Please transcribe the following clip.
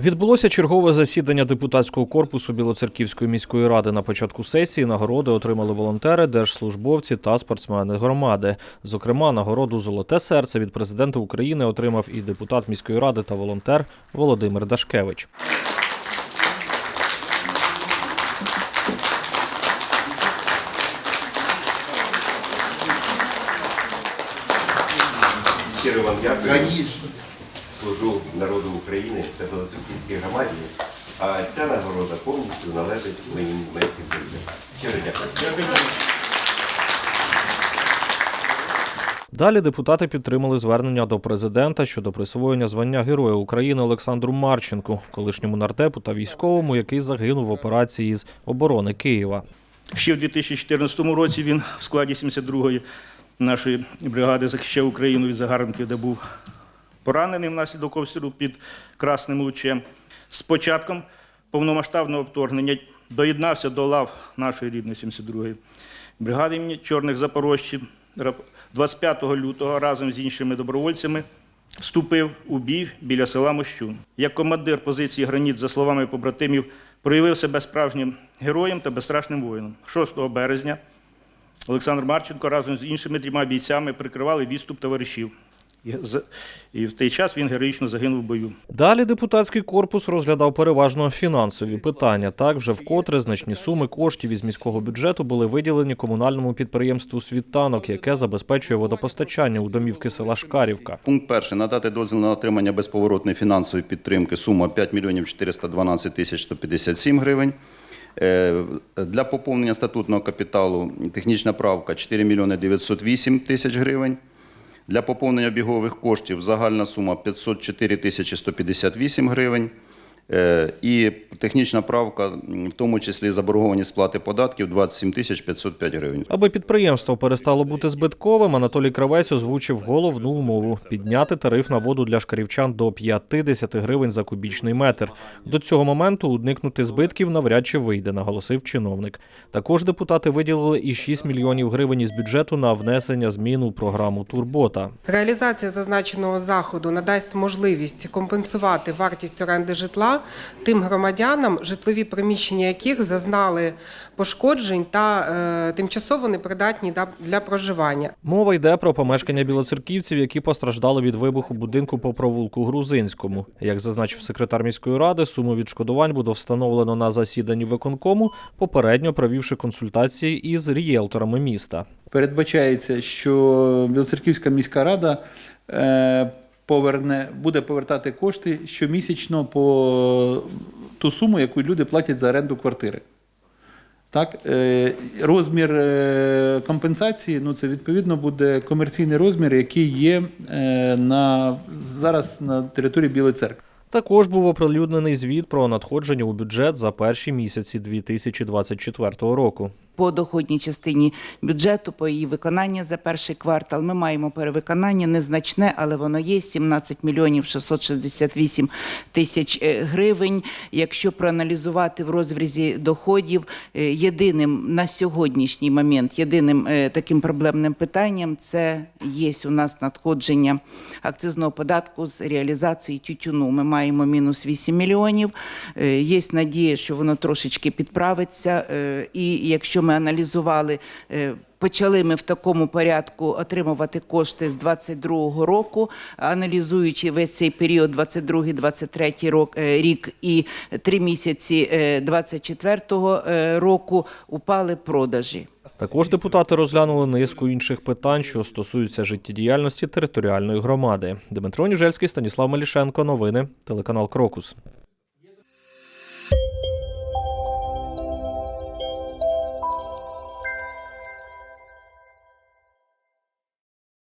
Відбулося чергове засідання депутатського корпусу Білоцерківської міської ради. На початку сесії нагороди отримали волонтери, держслужбовці та спортсмени громади. Зокрема, нагороду Золоте серце від президента України отримав і депутат міської ради та волонтер Володимир Дашкевич. Дякую. Служу народу України та Білоцерківській громаді. А ця нагорода повністю належить моїм німецьким друзям. Щиро дякую. Далі депутати підтримали звернення до президента щодо присвоєння звання Героя України Олександру Марченку, колишньому нардепу та військовому, який загинув в операції з оборони Києва. Ще в 2014 році він в складі 72-ї нашої бригади захищав Україну від загарбників, де був поранений внаслідок обстрілу під Красним Лучем. З початком повномасштабного вторгнення доєднався до лав нашої рідної 72-ї бригади імені Чорних Запорожців. 25 лютого разом з іншими добровольцями вступив у бій біля села Мощун. Як командир позиції Граніт, за словами побратимів, проявив себе справжнім героєм та безстрашним воїном. 6 березня Олександр Марченко разом з іншими трьома бійцями прикривали відступ товаришів. І з- І в той час він героїчно загинув в бою. Далі депутатський корпус розглядав переважно фінансові питання. Так, вже вкотре значні суми коштів із міського бюджету були виділені комунальному підприємству Світанок, яке забезпечує водопостачання у домівки села Шкарівка. Пункт перший. Надати дозвіл на отримання безповоротної фінансової підтримки. Сума 5 мільйонів 412 тисяч 157 гривень. Е, Для поповнення статутного капіталу технічна правка 4 мільйони 908 тисяч гривень. Для поповнення бігових коштів загальна сума 504 тисячі 158 гривень. Е, І технічна правка, в тому числі заборговані сплати податків 27 тисяч 505 гривень. Аби підприємство перестало бути збитковим, Анатолій Кравець озвучив головну умову підняти тариф на воду для шкарівчан до 50 гривень за кубічний метр. До цього моменту уникнути збитків навряд чи вийде, наголосив чиновник. Також депутати виділили і 6 мільйонів гривень із бюджету на внесення змін у програму Турбота. Реалізація зазначеного заходу надасть можливість компенсувати вартість оренди житла тим громадянам, житлові приміщення яких зазнали пошкоджень та е, тимчасово непридатні для проживання. Мова йде про помешкання білоцерківців, які постраждали від вибуху будинку по провулку Грузинському. Як зазначив секретар міської ради, суму відшкодувань буде встановлено на засіданні виконкому, попередньо провівши консультації із рієлторами міста. Передбачається, що Білоцерківська міська рада е, поверне, буде повертати кошти щомісячно по ту суму, яку люди платять за оренду квартири. Так, е, розмір е, компенсації ну це відповідно буде комерційний розмір, який є е, на, зараз на території Білої церкви. Також був оприлюднений звіт про надходження у бюджет за перші місяці 2024 року. По доходній частині бюджету, по її виконанню за перший квартал. Ми маємо перевиконання незначне, але воно є 17 мільйонів 668 тисяч е, гривень. Якщо проаналізувати в розрізі доходів, е, єдиним на сьогоднішній момент, єдиним е, таким проблемним питанням це є у нас надходження акцизного податку з реалізації тютюну. Ми маємо мінус 8 мільйонів. Є надія, що воно трошечки підправиться. І якщо ми аналізували, е, почали ми в такому порядку отримувати кошти з 22-го року, аналізуючи весь цей період 22-23 рок- е, рік і три місяці е, 24-го е, року, упали продажі. Також депутати розглянули низку інших питань, що стосуються життєдіяльності територіальної громади. Дмитро Ніжельський, Станіслав Малішенко. Новини. Телеканал Крокус.